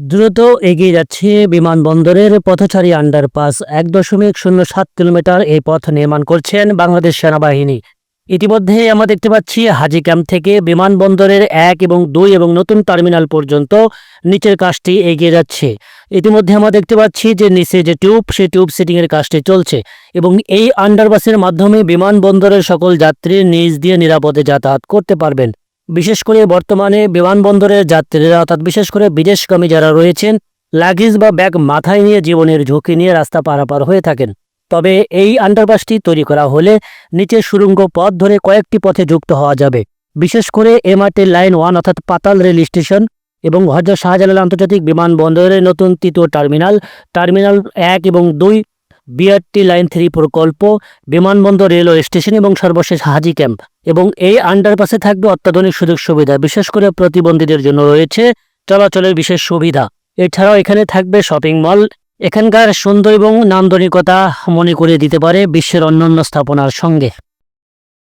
দ্রুত এগিয়ে যাচ্ছে বিমানবন্দরের পথচারী আন্ডারপাস। এক দশমিক শূন্য সাত কিলোমিটার এই পথ নির্মাণ করছেন বাংলাদেশ সেনাবাহিনী। ইতিমধ্যে আমরা দেখতে পাচ্ছি, হাজি ক্যাম্প থেকে বিমানবন্দরের এক এবং দুই এবং নতুন টার্মিনাল পর্যন্ত নিচের কাজটি এগিয়ে যাচ্ছে। ইতিমধ্যে আমরা দেখতে পাচ্ছি যে নিচে যে টিউব, সেই টিউব সেটিংয়ের কাজটি চলছে এবং এই আন্ডারপাসের মাধ্যমে বিমানবন্দরের সকল যাত্রী নিজ দিয়ে নিরাপদে যাতায়াত করতে পারবেন। বিশেষ করে বর্তমানে বিমানবন্দরের যাত্রীরা, অর্থাৎ বিশেষ করে বিদেশগামী যারা রয়েছেন লাগেজ বা ব্যাগ মাথায় নিয়ে জীবনের ঝুঁকি নিয়ে রাস্তা পারাপার হয়ে থাকেন। তবে এই আন্ডারপাসটি তৈরি করা হলে নিচের সুড়ঙ্গ পথ ধরে কয়েকটি পথে যুক্ত হওয়া যাবে। বিশেষ করে এমআরটি লাইন ওয়ান অর্থাৎ পাতাল রেল স্টেশন এবং হজরত শাহজালাল আন্তর্জাতিক বিমানবন্দরের নতুন তৃতীয় টার্মিনাল টার্মিনাল এক এবং দুই বিআরটি লাইন থ্রি প্রকল্প, বিমানবন্দর, রেলওয়ে স্টেশন এবং সর্বশেষ হাজি ক্যাম্প এবং এই আন্ডারপাসে থাকবে অত্যাধুনিক সুযোগ সুবিধা, বিশেষ করে প্রতিবন্ধীদের জন্য রয়েছে চলাচলের বিশেষ সুবিধা। এছাড়াও এখানে থাকবে শপিং মল। এখানকার সুন্দর এবং নান্দনিকতা মনে করে দিতে পারে বিশ্বের অন্যান্য স্থাপনার সঙ্গে।